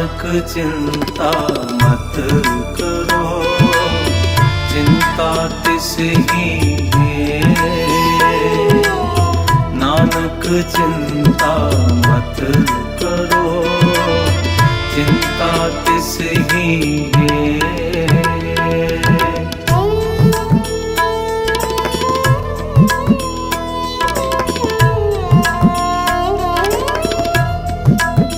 ਨਾਨਕ ਚਿੰਤਾ ਮਤ ਕਰੋ। ਚਿੰਤਾ ਤਿਸ ਹੀ ਹੈ। ਨਾਨਕ ਚਿੰਤਾ ਮਤ ਕਰੋ। ਚਿੰਤਾ ਤਿਸ ਹੀ ਹੈ।